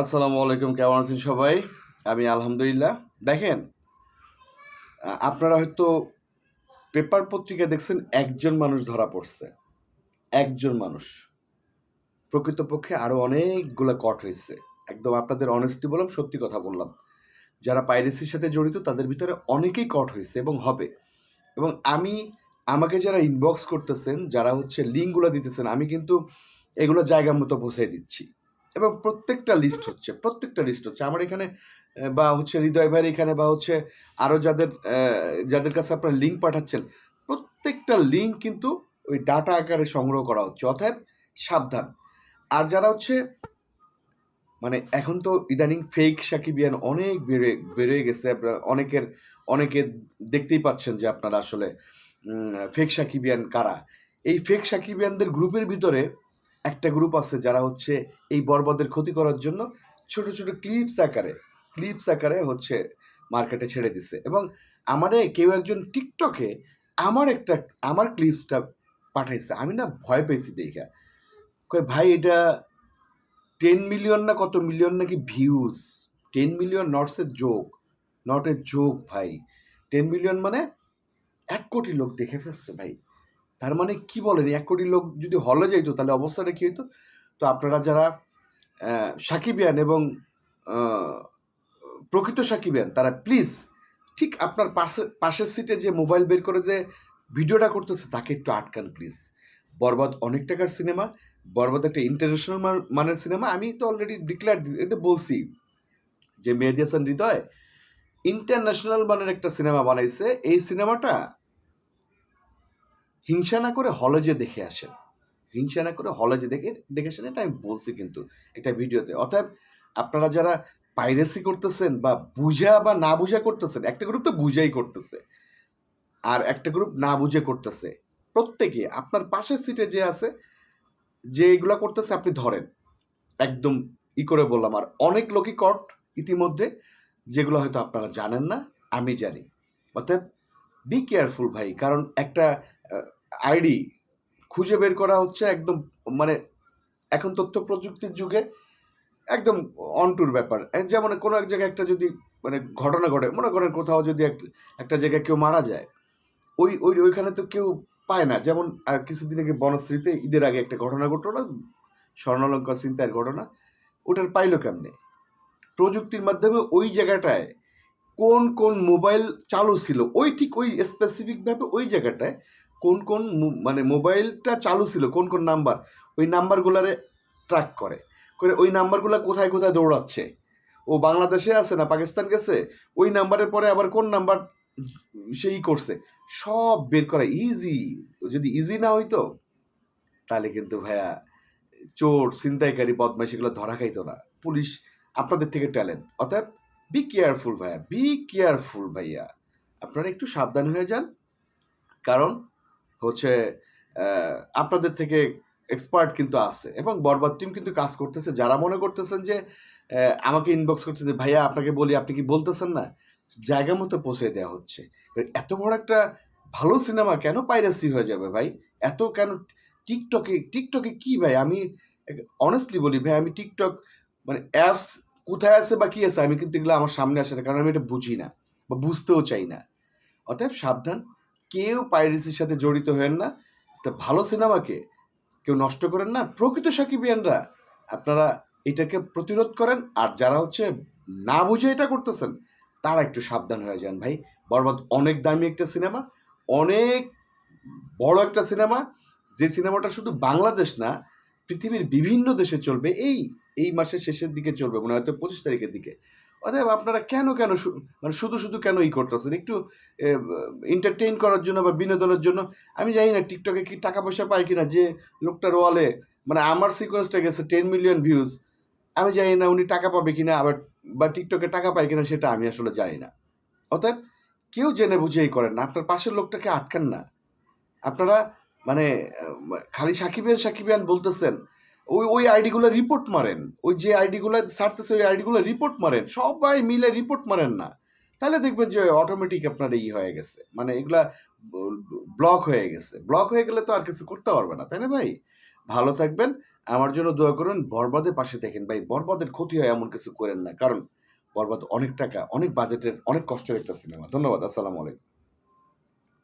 আসসালামু আলাইকুম, কেমন আছেন সবাই? আমি আলহামদুলিল্লাহ। দেখেন আপনারা হয়তো পেপার পত্রিকা দেখছেন, একজন মানুষ ধরা পড়ছে। একজন মানুষ। প্রকৃতপক্ষে আরও অনেকগুলো কট হয়েছে। একদম আপনাদের অনেস্টি বললাম, সত্যি কথা বললাম। যারা পাইরেসির সাথে জড়িত, তাদের ভিতরে অনেকেই কট হয়েছে এবং হবে। এবং আমি, আমাকে যারা ইনবক্স করতেছেন, যারা হচ্ছে লিঙ্কগুলো দিতেছেন, আমি কিন্তু এগুলো জায়গা মতো পৌঁছে দিচ্ছি। এবং প্রত্যেকটা লিস্ট হচ্ছে, প্রত্যেকটা লিস্ট হচ্ছে। আমার এখানে বা হচ্ছে হৃদয় ভাইয়ের এখানে, বা হচ্ছে আরও যাদের যাদের কাছে আপনারা লিঙ্ক পাঠাচ্ছেন, প্রত্যেকটা লিঙ্ক কিন্তু ওই ডাটা আকারে সংগ্রহ করা হচ্ছে। অতএব সাবধান। আর যারা হচ্ছে মানে এখন তো ইদানিং ফেক সাকিবিয়ান অনেক বেড়ে বেড়ে গেছে। অনেকের, অনেকে দেখতেই পাচ্ছেন যে আপনারা আসলে ফেক সাকিবিয়ান কারা? এই ফেক সাকিবিয়ানদের গ্রুপের ভিতরে একটা গ্রুপ আছে যারা হচ্ছে এই বর্বদের ক্ষতি করার জন্য ছোট ছোট ক্লিপস আকারে ক্লিপস আকারে হচ্ছে মার্কেটে ছেড়ে দিছে। এবং আমারে কেউ একজন টিকটকে আমার একটা, আমার ক্লিপসটা পাঠাইছে। আমি না ভয় পেয়েছি দেখা। কয়, ভাই, এটা টেন মিলিয়ন না কত মিলিয়ন নাকি ভিউজ টেন মিলিয়ন নটস এ যোগ নট এ যোগ ভাই। টেন মিলিয়ন মানে এক কোটি লোক দেখে ফেলছে, ভাই। তার মানে কি বলেন, এক কোটি লোক যদি হলে যাইতো, তাহলে অবস্থাটা কি হইতো? তো আপনারা যারা সাকিবিয়ান এবং প্রকৃত সাকিবিয়ান তারা প্লিজ ঠিক আপনার পাশে, পাশের সিটে যে মোবাইল বের করে যে ভিডিওটা করতেছে, তাকে একটু আটকান প্লিজ বরবাদ অনেক টাকার সিনেমা বরবাদ একটা ইন্টারন্যাশনাল মানের সিনেমা আমি তো অলরেডি ডিক্লেয়ার এটা বলছি যে মেহেদি হাসান হৃদয় ইন্টারন্যাশনাল মানের একটা সিনেমা বানাইছে। এই সিনেমাটা হিংসা না করে হলে যে দেখে আসেন। হিংসা না করে হলে যে দেখে দেখে আসেন, এটা আমি বলছি কিন্তু একটা ভিডিওতে। অর্থাৎ আপনারা যারা পাইরেসি করতেছেন বা বুঝা বা না বুঝা করতেছেন, একটা গ্রুপ তো বুঝাই করতেছে। আর একটা গ্রুপ না বুঝে করতেছে। প্রত্যেকে আপনার পাশের সিটে যে আছে, যে এগুলা করতেছে আপনি ধরেন। একদম ই করে বললাম, আর অনেক লোকই কট ইতিমধ্যে, যেগুলো হয়তো আপনারা জানেন না, আমি জানি। অর্থাৎ বি কেয়ারফুল ভাই, কারণ একটা আইডি খুঁজে বের করা হচ্ছে একদম মানে এখন তথ্য প্রযুক্তির যুগে একদম অনটুর ব্যাপার। যেমন কোনো এক জায়গায় একটা যদি মানে ঘটনা ঘটে, মনে করেন কোথাও যদি এক- একটা জায়গায় কেউ মারা যায়, ওই ওই, ওইখানে তো কেউ পায় না। যেমন কিছুদিন আগে বনশ্রীতে ঈদের আগে একটা ঘটনা ঘটলো না স্বর্ণালঙ্কার চিন্তার ঘটনা, ওটার পাইল কেমনে? প্রযুক্তির মাধ্যমে ওই জায়গাটায় কোন কোন মোবাইল চালু ছিল, ওই ঠিক ওই স্পেসিফিকভাবে ওই জায়গাটায় কোন কোন মানে মোবাইলটা চালু ছিল, কোন কোন নাম্বার, ওই নাম্বারগুলারে ট্র্যাক করে। করে ওই নাম্বারগুলো কোথায় কোথায় দৌড়াচ্ছে? ও বাংলাদেশে আছে না, পাকিস্তান গেছে? ওই নাম্বারের পরে আবার কোন নাম্বার সেই করছে? সব বের করা ইজি যদি ইজি না হইতো, তাহলে কিন্তু ভাইয়া চোর, ছিনতাইকারী, বদমাইশ এগুলো ধরা খাইতো না। পুলিশ আপনাদের থেকে ট্যালেন্ট অতএব বি কেয়ারফুল ভাইয়া বি কেয়ারফুল ভাইয়া। আপনারা একটু সাবধান হয়ে যান। কারণ হচ্ছে আপনাদের থেকে এক্সপার্ট কিন্তু আছে এবং বরবাদ টিম কিন্তু কাজ করতেছে। যারা মনে করতেছেন যে আমাকে ইনবক্স করছে যে, ভাইয়া, আপনাকে বলি, আপনি কি বলতেছেন না? জায়গা মতো পৌঁছে দেওয়া হচ্ছে। এত বড় একটা ভালো সিনেমা কেন পাইরেসি হয়ে যাবে ভাই? এত কেন টিকটকে টিকটকে কি ভাই? আমি অনেস্টলি বলি, ভাই, আমি টিকটক মানে অ্যাপস কোথায় আছে বা কী আছে? আমি কিন্তু এগুলো আমার সামনে আসে না, কারণ আমি এটা বুঝি না বা বুঝতেও চাই না। অতএব সাবধান কেউ পাইরেসির সাথে জড়িত হবেন না। একটা ভালো সিনেমাকে কেউ নষ্ট করেন না। প্রকৃত সাকিবিয়ানরা আপনারা এটাকে প্রতিরোধ করেন আর যারা হচ্ছে না বুঝে এটা করতেছেন, তারা একটু সাবধান হয়ে যান ভাই। বরবাদ অনেক দামি একটা সিনেমা, অনেক বড় একটা সিনেমা, যে সিনেমাটা শুধু বাংলাদেশ না, পৃথিবীর বিভিন্ন দেশে চলবে। এই এই মাসের শেষের দিকে চলবে, মনে হয়তো পঁচিশ তারিখের দিকে। অতএব আপনারা কেন কেন মানে শুধু শুধু কেন ই করতেছেন? একটু এন্টারটেইন করার জন্য বা বিনোদনের জন্য, আমি জানি না, টিকটকে কি টাকা পয়সা পায় কিনা, যে লোকটার ওয়ালে মানে আমার সিকোয়েন্সটা গেছে টেন মিলিয়ন ভিউজ আমি জানি না উনি টাকা পাবে কিনা, আবার, বা টিকটকে টাকা পায় কিনা, সেটা আমি আসলে জানি না। অতএব কেউ জেনে বুঝেই করেন না, আপনার পাশের লোকটাকে আটকান না। আপনারা মানে খালি সাকিবিয়ান সাকিবিয়ান বলতেছেন ওই ওই আইডিগুলো রিপোর্ট মারেন ওই যে আইডিগুলো ছাড়তেছে ওই আইডিগুলো রিপোর্ট মারেন সবাই মিলে রিপোর্ট মারেন না তাহলে দেখবেন যে অটোমেটিক আপনার ই হয়ে গেছে মানে এগুলা ব্লক হয়ে গেছে ব্লক হয়ে গেলে তো আর কিছু করতে পারবে না তাই না ভাই ভালো থাকবেন আমার জন্য দোয়া করুন। বরবাদের পাশে দেখেন ভাই বরবাদের ক্ষতি হয় এমন কিছু করেন না। কারণ বরবাদ অনেক টাকা, অনেক বাজেটের, অনেক কষ্টের একটা সিনেমা। ধন্যবাদ। আসসালামু আলাইকুম।